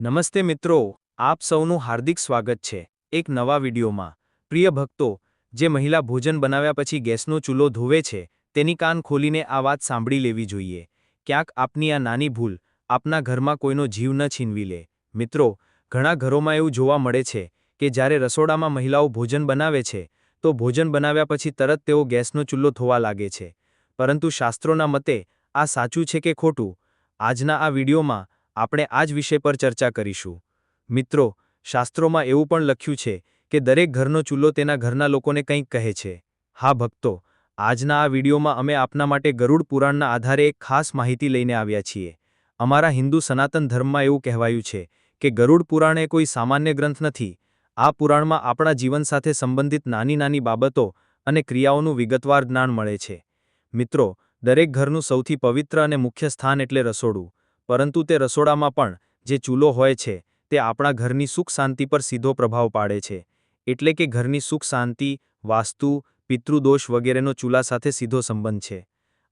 નમસ્તે મિત્રો, આપ સૌનું હાર્દિક સ્વાગત છે એક નવા વિડીયોમાં. પ્રિય ભક્તો, જે મહિલા ભોજન બનાવ્યા પછી ગેસનો ચૂલો ધોવે છે, તેની કાન ખોલીને આ વાત સાંભળી લેવી જોઈએ. ક્યાંક આપની આ નાની ભૂલ આપના ઘરમાં કોઈનો જીવ ન છીનવી લે. મિત્રો, ઘણા ઘરોમાં એવું જોવા મળે છે કે જ્યારે રસોડામાં મહિલાઓ ભોજન બનાવે છે, તો ભોજન બનાવ્યા પછી તરત તેઓ ગેસનો ચૂલ્લો ધોવા લાગે છે. પરંતુ શાસ્ત્રોના મતે આ સાચું છે કે ખોટું? આજના આ વિડીયોમાં આપણે આ જ વિષય પર ચર્ચા કરીશું. મિત્રો, શાસ્ત્રોમાં એવું પણ લખ્યું છે કે દરેક ઘરનો ચૂલ્લો તેના ઘરના લોકોને કંઈક કહે છે. હા, ભક્તો, આજના આ વિડીયોમાં અમે આપના માટે ગરુડ પુરાણના આધારે એક ખાસ માહિતી લઈને આવ્યા છીએ. અમારા હિન્દુ સનાતન ધર્મમાં એવું કહેવાયું છે કે ગરુડ પુરાણ એ કોઈ સામાન્ય ગ્રંથ નથી. આ પુરાણમાં આપણા જીવન સાથે સંબંધિત નાની નાની બાબતો અને ક્રિયાઓનું વિગતવાર જ્ઞાન મળે છે. મિત્રો, દરેક ઘરનું સૌથી પવિત્ર અને મુખ્ય સ્થાન એટલે રસોડું. પરંતુ તે રસોડામાં પણ, જે ચૂલો હોય છે, તે આપણા ઘરની સુખ શાંતિ પર સીધો પ્રભાવ પાડે છે. એટલે કે ઘરની સુખ શાંતિ, વાસ્તુ, પિતૃદોષ વગેરેનો ચૂલા સાથે સીધો સંબંધ છે.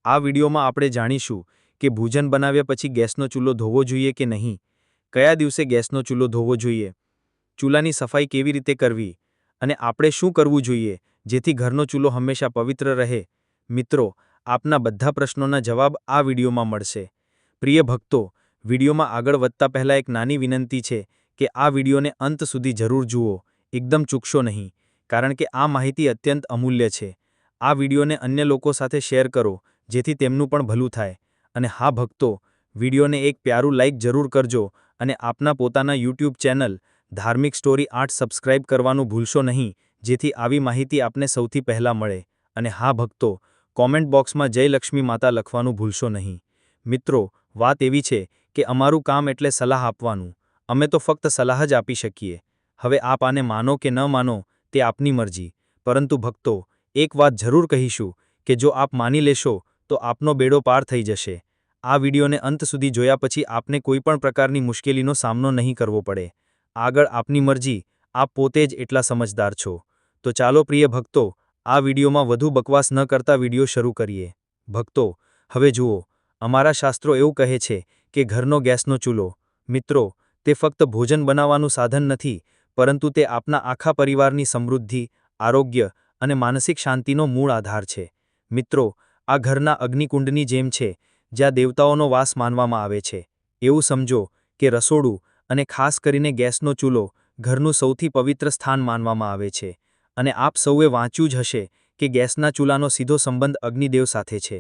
આ વિડીયોમાં આપણે જાણીશું કે ભોજન બનાવ્યા પછી ગેસનો ચૂલો ધોવો જોઈએ કે નહીં? કયા દિવસે ગેસનો ચૂલો ધોવો જોઈએ? ચૂલાની સફાઈ કેવી રીતે કરવી? અને આપણે શું કરવું જોઈએ, જેથી ઘરનો ચૂલો હંમેશા પવિત્ર રહે? મિત્રો, આપના બધા પ્રશ્નોના જવાબ આ વિડીયોમાં મળશે. પ્રિય ભક્તો, વિડીયોમાં આગળ વધતા પહેલાં એક નાની વિનંતી છે કે આ વિડીયોને અંત સુધી જરૂર જુઓ, એકદમ ચૂકશો નહીં, કારણ કે આ માહિતી અત્યંત અમૂલ્ય છે. આ વિડીયોને અન્ય લોકો સાથે શેર કરો, જેથી તેમનું પણ ભલું થાય. અને હા ભક્તો, વિડીયોને એક પ્યારું લાઇક જરૂર કરજો અને આપના પોતાના યુટ્યુબ ચેનલ, ધાર્મિક સ્ટોરી આર્ટ સબસ્ક્રાઇબ કરવાનું ભૂલશો નહીં, જેથી આવી માહિતી આપને સૌથી પહેલાં મળે. અને હા ભક્તો, કોમેન્ટ બોક્સમાં જય લક્ષ્મી માતા લખવાનું ભૂલશો નહીં. મિત્રો વાત એવી છે કે અમારું કામ એટલે સલાહ આપવાનું. અમે તો ફક્ત સલાહ જ આપી શકીએ. હવે આપ આને માનો કે ન માનો, તે આપની મરજી. પરંતુ ભક્તો, એક વાત જરૂર કહીશું કે જો આપ માની લેશો, તો આપનો બેડો પાર થઈ જશે. આ વિડીયોને અંત સુધી જોયા પછી આપને કોઈપણ પ્રકારની મુશ્કેલીનો સામનો નહીં કરવો પડે. આગળ આપની મરજી, આપ પોતે જ એટલા સમજદાર છો. તો ચાલો પ્રિય ભક્તો, આ વિડીયોમાં વધુ બકવાસ ન કરતા વીડિયો શરૂ કરીએ. ભક્તો, હવે જુઓ અમારા શાસ્ત્રો એવું કહે છે કે ઘરનો ગેસનો ચૂલો, મિત્રો, તે ફક્ત ભોજન બનાવવાનું સાધન નથી, પરંતુ તે આપના આખા પરિવારની સમૃદ્ધિ, આરોગ્ય અને માનસિક શાંતિનો મૂળ આધાર છે. મિત્રો, આ ઘરના અગ્નિકુંડની જેમ છે, જ્યાં દેવતાઓનો વાસ માનવામાં આવે છે. એવું સમજો કે રસોડું અને ખાસ કરીને ગેસનો ચૂલો ઘરનું સૌથી પવિત્ર સ્થાન માનવામાં આવે છે, અને આપ સૌએ વાંચ્યું જ હશે કે ગેસના ચૂલાનો સીધો સંબંધ અગ્નિદેવ સાથે છે.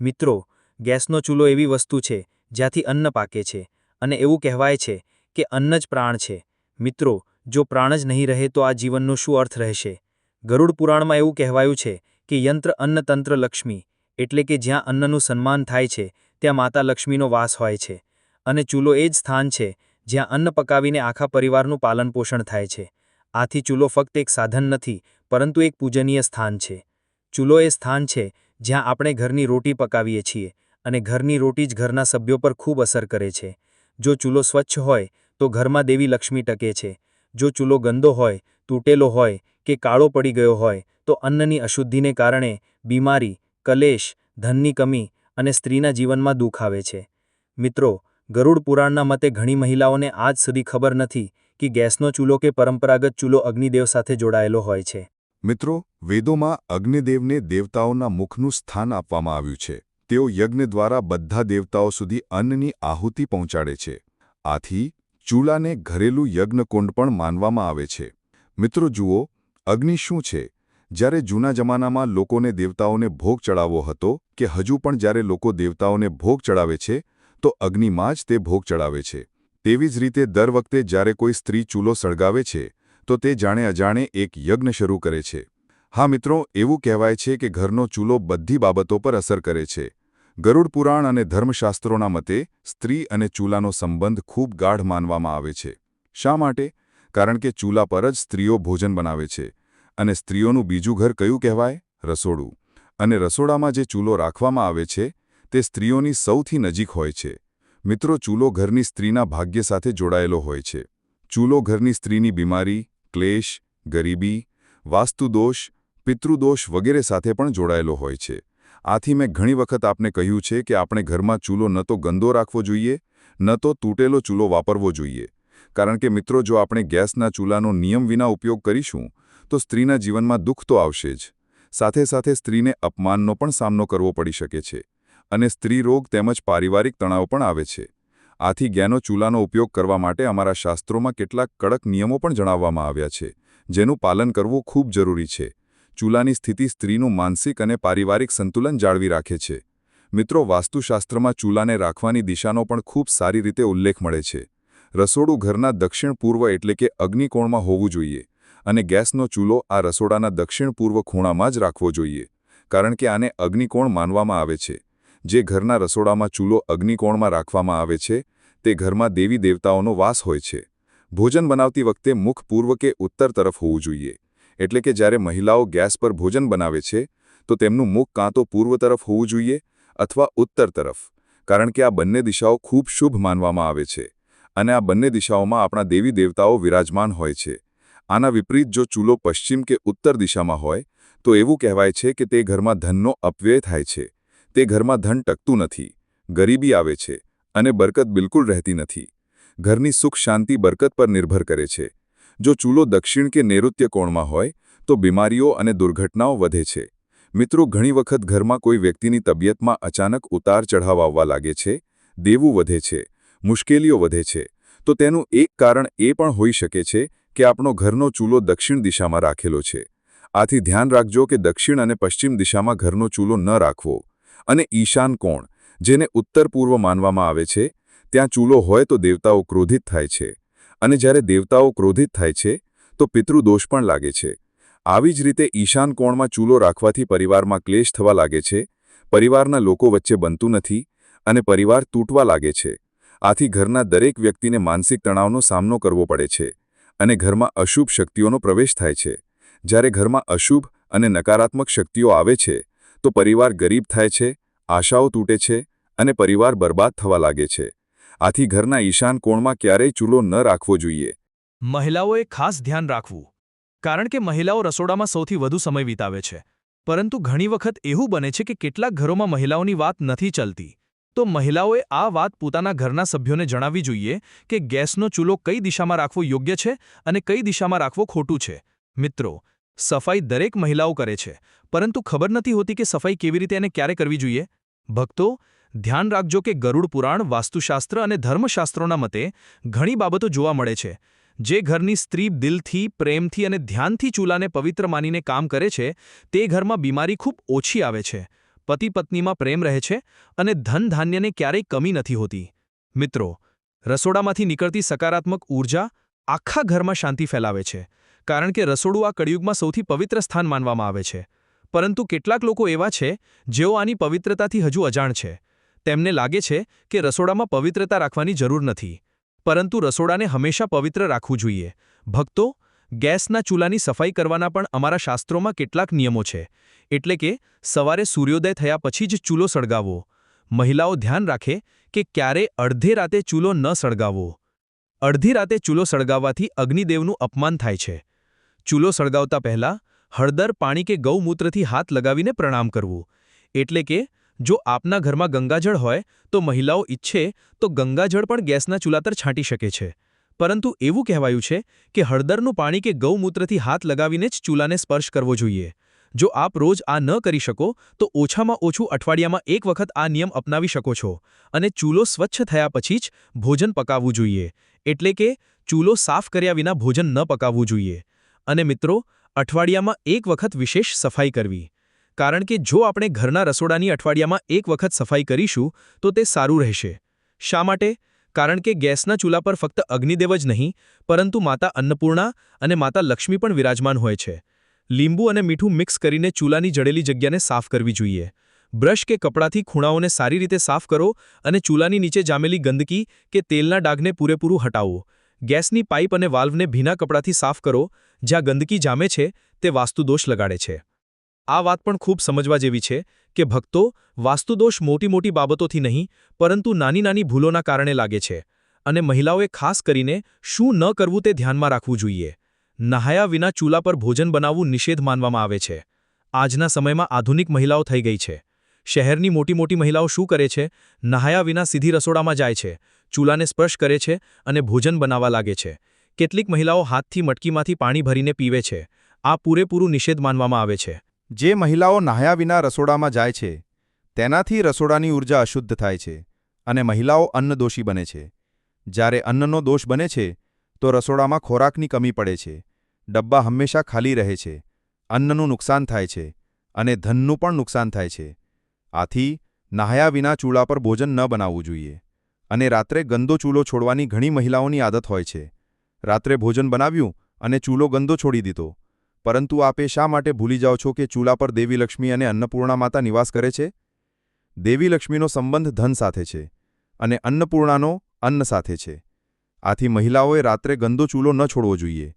મિત્રો ગેસનો ચૂલો એવી વસ્તુ છે, જ્યાંથી અન્ન પાકે છે, અને એવું કહેવાય છે કે અન્ન જ પ્રાણ છે. મિત્રો, જો પ્રાણ જ નહીં રહે તો આ જીવનનો શું અર્થ રહેશે? ગરુડ પુરાણમાં એવું કહેવાયું છે કે યંત્ર અન્નતંત્ર લક્ષ્મી, એટલે કે જ્યાં અન્નનું સન્માન થાય છે, ત્યાં માતા લક્ષ્મીનો વાસ હોય છે. અને ચૂલો એ જ સ્થાન છે, જ્યાં અન્ન પકાવીને આખા પરિવારનું પાલનપોષણ થાય છે. આથી ચૂલો ફક્ત એક સાધન નથી, પરંતુ એક પૂજનીય સ્થાન છે. ચૂલો એ સ્થાન છે, જ્યાં આપણે ઘરની રોટી પકાવીએ છીએ અને ઘરની રોટી જ ઘરના સભ્યો પર ખૂબ અસર કરે છે. જો ચૂલો સ્વચ્છ હોય, તો ઘરમાં દેવી લક્ષ્મી ટકે છે. જો ચૂલો ગંદો હોય, તૂટેલો હોય કે કાળો પડી ગયો હોય, તો અન્નની અશુદ્ધિને કારણે બીમારી, કલેશ, ધનની કમી અને સ્ત્રીના જીવનમાં દુઃખ આવે છે. મિત્રો, ગરુડ પુરાણના મતે ઘણી મહિલાઓને આજ સુધી ખબર નથી કે ગેસનો ચૂલો કે પરંપરાગત ચૂલો અગ્નિદેવ સાથે જોડાયેલો હોય છે. મિત્રો, વેદોમાં અગ્નિદેવને દેવતાઓના મુખનું સ્થાન આપવામાં આવ્યું છે. તેઓ યજ્ઞ દ્વારા બધા દેવતાઓ સુધી અન્નની આહુતિ પહોંચાડે છે. આથી, ચૂલાને ઘરેલું યજ્ઞકુંડ પણ માનવામાં આવે છે. મિત્રો જુઓ, અગ્નિ શું છે? જ્યારે જૂના જમાનામાં લોકોને દેવતાઓને ભોગ ચડાવવો હતો કે હજુ પણ જ્યારે લોકો દેવતાઓને ભોગ ચડાવે છે, તો અગ્નિમાં જ તે ભોગ ચડાવે છે. તેવી જ રીતે દર વખતે જ્યારે કોઈ સ્ત્રી ચૂલો સળગાવે છે, તો તે જાણે અજાણે એક યજ્ઞ શરૂ કરે છે. હા મિત્રો, એવું કહેવાય છે કે ઘરનો ચૂલો બધી બાબતો પર અસર કરે છે. ગરુડ પુરાણ અને ધર્મશાસ્ત્રોના મતે સ્ત્રી અને ચૂલાનો સંબંધ ખૂબ ગાઢ માનવામાં આવે છે. શા માટે? કારણ કે ચૂલા પર જ સ્ત્રીઓ ભોજન બનાવે છે અને સ્ત્રીઓનું બીજું ઘર કયું કહેવાય? રસોડું. અને રસોડામાં જે ચૂલો રાખવામાં આવે છે, તે સ્ત્રીઓની સૌથી નજીક હોય છે. મિત્રો, ચૂલો ઘરની સ્ત્રીના ભાગ્ય સાથે જોડાયેલો હોય છે. ચૂલો ઘરની સ્ત્રીની બીમારી, ક્લેશ, ગરીબી, વાસ્તુદોષ, પિતૃદોષ વગેરે સાથે પણ જોડાયેલો હોય છે. આથી મેં ઘણી વખત આપને કહ્યું છે કે આપણે ઘરમાં ચૂલો ન તો ગંદો રાખવો જોઈએ, ન તો તૂટેલો ચૂલો વાપરવો જોઈએ. કારણ કે મિત્રો, જો આપણે ગેસના ચૂલાનો નિયમ વિના ઉપયોગ કરીશું, તો સ્ત્રીના જીવનમાં દુઃખ તો આવશે જ. સાથે સાથે સ્ત્રીને અપમાનનો પણ સામનો કરવો પડી શકે છે અને સ્ત્રી રોગ તેમજ પારિવારિક તણાવ પણ આવે છે. આથી ગેનો ચૂલાનો ઉપયોગ કરવા માટે અમારા શાસ્ત્રોમાં કેટલાક કડક નિયમો પણ જણાવવામાં આવ્યા છે, જેનું પાલન કરવું ખૂબ જરૂરી છે. ચૂલાની સ્થિતિ સ્ત્રીનું માનસિક અને પારિવારિક સંતુલન જાળવી રાખે છે. મિત્રો, વાસ્તુશાસ્ત્રમાં ચૂલાને રાખવાની દિશાનો પણ ખૂબ સારી રીતે ઉલ્લેખ મળે છે. રસોડું ઘરના દક્ષિણ પૂર્વ એટલે કે અગ્નિકોણમાં હોવું જોઈએ અને ગેસનો ચૂલો આ રસોડાના દક્ષિણ પૂર્વ ખૂણામાં જ રાખવો જોઈએ, કારણ કે આને અગ્નિકોણ માનવામાં આવે છે. જે ઘરના રસોડામાં ચૂલો અગ્નિકોણમાં રાખવામાં આવે છે, તે ઘરમાં દેવી દેવતાઓનો વાસ હોય છે. ભોજન બનાવતી વખતે મુખ પૂર્વ કે ઉત્તર તરફ હોવું જોઈએ. એટલે કે જ્યારે મહિલાઓ ગેસ પર ભોજન બનાવે છે, તો તેમનું મુખ કાં તો પૂર્વ તરફ હોવું જોઈએ અથવા ઉત્તર તરફ, કારણ કે આ બંને દિશાઓ ખૂબ શુભ માનવામાં આવે છે અને આ બંને દિશાઓમાં આપણા દેવી દેવતાઓ વિરાજમાન હોય છે. આના વિપરીત જો ચૂલો પશ્ચિમ કે ઉત્તર દિશામાં હોય, તો એવું કહેવાય છે કે તે ઘરમાં ધનનો અપવ્યય થાય છે. તે ઘરમાં ધન ટકતું નથી, ગરીબી આવે છે અને બરકત બિલકુલ રહેતી નથી. ઘરની સુખ શાંતિ બરકત પર નિર્ભર કરે છે. જો ચૂલો દક્ષિણ કે નૈઋત્ય કોણમાં હોય, તો બીમારીઓ અને દુર્ઘટનાઓ વધે છે. મિત્રો, ઘણી વખત ઘરમાં કોઈ વ્યક્તિની તબિયતમાં અચાનક ઉતાર ચઢાવ આવવા લાગે છે, દેવું વધે છે, મુશ્કેલીઓ વધે છે, તો તેનું એક કારણ એ પણ હોઈ શકે છે કે આપણો ઘરનો ચૂલો દક્ષિણ દિશામાં રાખેલો છે. આથી ધ્યાન રાખજો કે દક્ષિણ અને પશ્ચિમ દિશામાં ઘરનો ચૂલો ન રાખવો. અને ઈશાન કોણ, જેને ઉત્તર પૂર્વ માનવામાં આવે છે, ત્યાં ચૂલો હોય તો દેવતાઓ ક્રોધિત થાય છે. અને જ્યારે દેવતાઓ ક્રોધિત થાય છે, તો પિતૃદોષ પણ લાગે છે. આવી જ રીતે ઈશાન કોણમાં ચૂલો રાખવાથી પરિવારમાં ક્લેશ થવા લાગે છે, પરિવારના લોકો વચ્ચે બનતું નથી અને પરિવાર તૂટવા લાગે છે. આથી ઘરના દરેક વ્યક્તિને માનસિક તણાવનો સામનો કરવો પડે છે અને ઘરમાં અશુભ શક્તિઓનો પ્રવેશ થાય છે. જ્યારે ઘરમાં અશુભ અને નકારાત્મક શક્તિઓ આવે છે, તો પરિવાર ગરીબ થાય છે, આશાઓ તૂટે છે અને પરિવાર બરબાદ થવા લાગે છે. આથી ઘરના ઈશાન કોણમાં ક્યારેય ચૂલો ન રાખવો જોઈએ. મહિલાઓએ ખાસ ધ્યાન રાખવું. કારણ કે મહિલાઓ રસોડામાં સૌથી વધુ સમય વિતાવે છે. પરંતુ ઘણી વખત એવું બને છે કે કેટલાક ઘરોમાં મહિલાઓની વાત નથી ચલતી. તો મહિલાઓએ આ વાત પોતાના ઘરના સભ્યોને જણાવવી જોઈએ કે ગેસનો ચૂલો કઈ દિશામાં રાખવો યોગ્ય છે અને કઈ દિશામાં રાખવો ખોટું છે. મિત્રો, સફાઈ દરેક મહિલાઓ કરે છે. પરંતુ ખબર નથી હોતી કે સફાઈ કેવી રીતે અને ક્યારે કરવી જોઈએ? ભક્તો ધ્યાન રાખજો કે ગરુડ પુરાણ, વાસ્તુશાસ્ત્ર અને ધર્મશાસ્ત્રોના મતે ઘણી બાબતો જોવા મળે છે. જે ઘરની સ્ત્રી દિલથી, પ્રેમથી અને ધ્યાનથી ચૂલાને પવિત્ર માનીને કામ કરે છે, તે ઘરમાં બીમારી ખૂબ ઓછી આવે છે. પતિ પત્નીમાં પ્રેમ રહે છે અને ધન ધાન્યને ક્યારેય કમી નથી હોતી. મિત્રો, રસોડામાંથી નીકળતી સકારાત્મક ઊર્જા આખા ઘરમાં શાંતિ ફેલાવે છે, કારણ કે રસોડું આ કળિયુગમાં સૌથી પવિત્ર સ્થાન માનવામાં આવે છે. પરંતુ કેટલાક લોકો એવા છે જેઓ આની પવિત્રતાથી હજુ અજાણ છે. તેમને લાગે છે કે રસોડામાં પવિત્રતા રાખવાની જરૂર નથી. પરંતુ રસોડાને હંમેશા પવિત્ર રાખવું જોઈએ. ભક્તો, ગેસના ચૂલાની સફાઈ કરવાના પણ અમારા શાસ્ત્રોમાં કેટલાક નિયમો છે. એટલે કે, સવારે સૂર્યોદય થયા પછી જ ચૂલો સળગાવવો મહિલાઓ ધ્યાન રાખે કે ક્યારે અડધે રાતે ચૂલો ન સળગાવવો અડધી રાતે ચૂલો સળગાવવાથી અગ્નિદેવનું અપમાન થાય છે. ચૂલો સળગાવતા પહેલાં હળદર, પાણી કે ગૌમૂત્રથી હાથ લગાવીને પ્રણામ કરવું. એટલે કે જો આપના ઘરમાં ગંગાજળ હોય, તો મહિલાઓ ઈચ્છે તો ગંગાજળ પણ ગેસના ચૂલા તર છાંટી શકે છે. પરંતુ એવું કહેવાયું છે કે હળદરનું પાણી કે ગૌમૂત્રથી હાથ લગાવીને જ ચૂલાને સ્પર્શ કરવો જોઈએ. જો આપ રોજ આ ન કરી શકો, તો ઓછામાં ઓછું અઠવાડિયામાં એક વખત આ નિયમ અપનાવી શકો છો અને ચૂલો સ્વચ્છ થયા પછી જ ભોજન પકાવવું જોઈએ. એટલે કે, ચૂલો સાફ કર્યા વિના ભોજન ન પકાવવું જોઈએ. અને મિત્રો, અઠવાડિયામાં એક વખત વિશેષ સફાઈ કરવી. કારણ કે જો આપણે ઘરના રસોડાની અઠવાડિયામાં એક વખત સફાઈ કરીશું, તો તે સારું રહેશે. શા માટે? કારણ કે ગેસના ચૂલા પર ફક્ત અગ્નિદેવ જ નહીં, પરંતુ માતા અન્નપૂર્ણા અને માતા લક્ષ્મી પણ વિરાજમાન હોય છે. લીંબુ અને મીઠું મિક્સ કરીને ચૂલાની જડેલી જગ્યાને સાફ કરવી જોઈએ. બ્રશ કે કપડાથી ખૂણાઓને સારી રીતે સાફ કરો અને ચૂલાની નીચે જામેલી ગંદકી કે તેલના ડાઘને પૂરેપૂરું હટાવો. ગેસની પાઇપ અને વાલ્વને ભીના કપડાથી સાફ કરો, જ્યાં ગંદકી જામે છે, તે વાસ્તુદોષ લગાડે છે. આ વાત પણ ખૂબ સમજવા જેવી છે કે ભક્તો વાસ્તુદોષ મોટી મોટી બાબતોથી નહીં, પરંતુ નાની નાની ભૂલોના કારણે લાગે છે અને મહિલાઓએ ખાસ કરીને શું ન કરવું તે ધ્યાનમાં રાખવું જોઈએ. નહાયા વિના ચૂલા પર ભોજન બનાવવું નિષેધ માનવામાં આવે છે. આજના સમયમાં આધુનિક મહિલાઓ થઈ ગઈ છે. શહેરની મોટી મોટી મહિલાઓ શું કરે છે? નહાયા વિના સીધી રસોડામાં જાય છે, ચૂલાને સ્પર્શ કરે છે અને ભોજન બનાવવા લાગે છે. કેટલીક મહિલાઓ હાથથી મટકીમાંથી પાણી ભરીને પીવે છે. આ પૂરેપૂરું નિષેધ માનવામાં આવે છે. જે મહિલાઓ નાહ્યા વિના રસોડામાં જાય છે, તેનાથી રસોડાની ઊર્જા અશુદ્ધ થાય છે અને મહિલાઓ અન્નદોષી બને છે. જ્યારે અન્નનો દોષ બને છે, તો રસોડામાં ખોરાકની કમી પડે છે, ડબ્બા હંમેશા ખાલી રહે છે, અન્નનું નુકસાન થાય છે અને ધનનું પણ નુકસાન થાય છે. આથી, નાહ્યા વિના ચૂલા પર ભોજન ન બનાવવું જોઈએ અને રાત્રે ગંદો ચૂલો છોડવાની ઘણી મહિલાઓની આદત હોય છે. રાત્રે ભોજન બનાવ્યું અને ચૂલો ગંદો છોડી દીધો. પરંતુ આપે શા માટે ભૂલી જાઓ છો કે ચૂલા પર દેવી લક્ષ્મી અને અન્નપૂર્ણા માતા નિવાસ કરે છે? દેવી લક્ષ્મીનો સંબંધ ધન સાથે છે અને અન્નપૂર્ણાનો અન્ન સાથે છે. આથી મહિલાઓએ રાત્રે ગંદો ચૂલો ન છોડવો જોઈએ.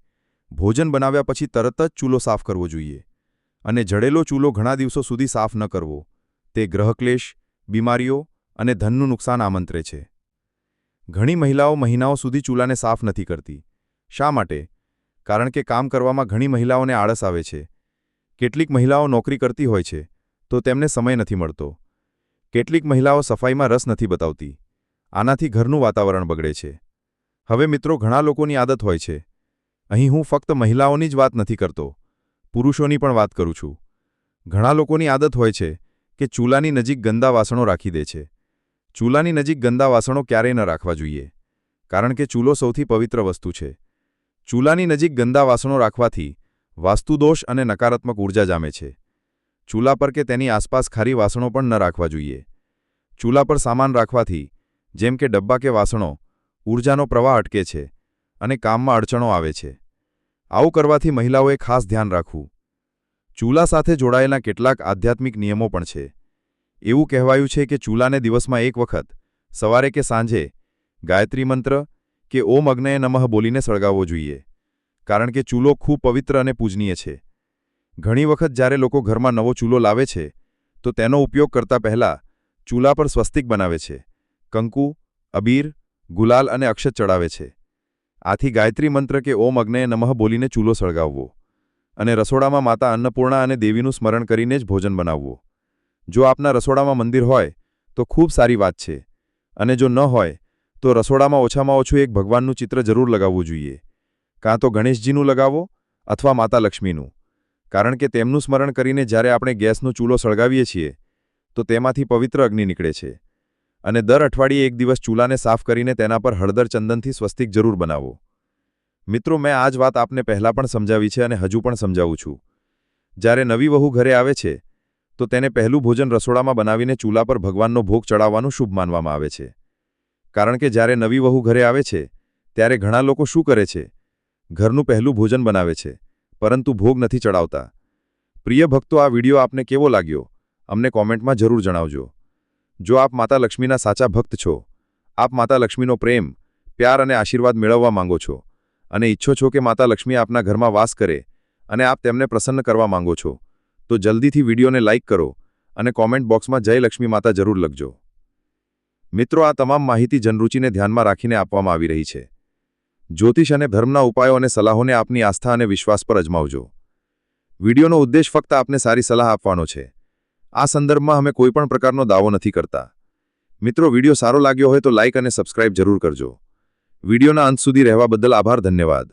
ભોજન બનાવ્યા પછી તરત જ ચૂલો સાફ કરવો જોઈએ અને જડેલો ચૂલો ઘણા દિવસો સુધી સાફ ન કરવો. તે ગ્રહક્લેશ, બીમારીઓ અને ધનનું નુકસાન આમંત્રે છે. ઘણી મહિલાઓ મહિનાઓ સુધી ચૂલાને સાફ નથી કરતી. શા માટે? કારણ કે કામ કરવામાં ઘણી મહિલાઓને આળસ આવે છે. કેટલીક મહિલાઓ નોકરી કરતી હોય છે, તો તેમને સમય નથી મળતો. કેટલીક મહિલાઓ સફાઈમાં રસ નથી બતાવતી. આનાથી ઘરનું વાતાવરણ બગડે છે. હવે મિત્રો, ઘણા લોકોની આદત હોય છે. અહીં હું ફક્ત મહિલાઓની જ વાત નથી કરતો, પુરુષોની પણ વાત કરું છું. ઘણા લોકોની આદત હોય છે કે ચૂલાની નજીક ગંદા વાસણો રાખી દે છે. ચૂલાની નજીક ગંદા વાસણો ક્યારેય ન રાખવા જોઈએ, કારણ કે ચૂલો સૌથી પવિત્ર વસ્તુ છે. ચૂલાની નજીક ગંદા વાસણો રાખવાથી વાસ્તુદોષ અને નકારાત્મક ઊર્જા જામે છે. ચૂલા પર કે તેની આસપાસ ખારી વાસણો પણ ન રાખવા જોઈએ. ચૂલા પર સામાન રાખવાથી, જેમ કે ડબ્બા કે વાસણો ઊર્જાનો પ્રવાહ અટકે છે અને કામમાં અડચણો આવે છે. આવું કરવાથી મહિલાઓએ ખાસ ધ્યાન રાખવું. ચૂલા સાથે જોડાયેલા કેટલાક આધ્યાત્મિક નિયમો પણ છે. એવું કહેવાયું છે કે ચૂલાને દિવસમાં એક વખત, સવારે કે સાંજે, ગાયત્રી મંત્ર કે ઓમ અગ્નય નમઃ બોલીને સળગાવવો જોઈએ, કારણ કે ચૂલો ખૂબ પવિત્ર અને પૂજનીય છે. ઘણી વખત જ્યારે લોકો ઘરમાં નવો ચૂલો લાવે છે, તો તેનો ઉપયોગ કરતા પહેલા ચૂલા પર સ્વસ્તિક બનાવે છે. કંકુ, અબીર, ગુલાલ અને અક્ષત ચડાવે છે. આથી ગાયત્રી મંત્ર કે ઓમ અગ્નય નમઃ બોલીને ચૂલો સળગાવવો અને રસોડામાં માતા અન્નપૂર્ણા અને દેવીનું સ્મરણ કરીને જ ભોજન બનાવવું. જો આપના રસોડામાં મંદિર હોય, તો ખૂબ સારી વાત છે અને જો ન હોય તો રસોડામાં ઓછામાં ઓછું એક ભગવાનનું ચિત્ર જરૂર લગાવવું જોઈએ. કાં તો ગણેશજીનું લગાવો અથવા માતા લક્ષ્મીનું. કારણ કે તેમનું સ્મરણ કરીને જ્યારે આપણે ગેસનો ચૂલો સળગાવીએ છીએ, તો તેમાંથી પવિત્ર અગ્નિ નીકળે છે. અને દર અઠવાડિયે એક દિવસ ચૂલાને સાફ કરીને તેના પર હળદર ચંદનથી સ્વસ્તિક જરૂર બનાવો. મિત્રો, મેં આ જ વાત આપને પહેલાં પણ સમજાવી છે અને હજુ પણ સમજાવું છું. જ્યારે નવી વહુ ઘરે આવે છે, તો તેને પહેલું ભોજન રસોડામાં બનાવીને ચૂલા પર ભગવાનનો ભોગ ચડાવવાનું શુભ માનવામાં આવે છે. કારણ કે જ્યારે નવી વહુ ઘરે આવે છે, ત્યારે ઘણા લોકો શું કરે છે? ઘરનું પહેલું ભોજન બનાવે છે, પરંતુ ભોગ નથી ચડાવતા. પ્રિય ભક્તો, આ વીડિયો આપને કેવો લાગ્યો? અમને કોમેન્ટમાં જરૂર જણાવજો. જો આપ માતા લક્ષ્મીના સાચા ભક્ત છો, આપ માતા લક્ષ્મીનો પ્રેમ, પ્યાર અને આશીર્વાદ મેળવવા માંગો છો, અને ઈચ્છો છો કે માતા લક્ષ્મી આપના ઘરમાં વાસ કરે, અને આપ તેમને પ્રસન્ન કરવા માંગો છો, તો જલ્દીથી વિડીયોને લાઇક કરો, અને કોમેન્ટ બોક્સમાં જય લક્ષ્મી માતા જરૂર લખજો. મિત્રો, આ તમામ માહિતી જનરૂચિને ધ્યાનમાં રાખીને આપવામાં આવી રહી છે. જ્યોતિષ અને ધર્મના ઉપાયો અને સલાહોને આપની આસ્થા અને વિશ્વાસ પર અજમાવજો. વિડીયોનો ઉદ્દેશ ફક્ત આપને સારી સલાહ આપવાનો છે. આ સંદર્ભમાં અમે કોઈપણ પ્રકારનો દાવો નથી કરતા. મિત્રો, વીડિયો સારો લાગ્યો હોય તો લાઇક અને સબસ્ક્રાઇબ જરૂર કરજો. વિડીયોના અંત સુધી રહેવા બદલ આભાર, ધન્યવાદ.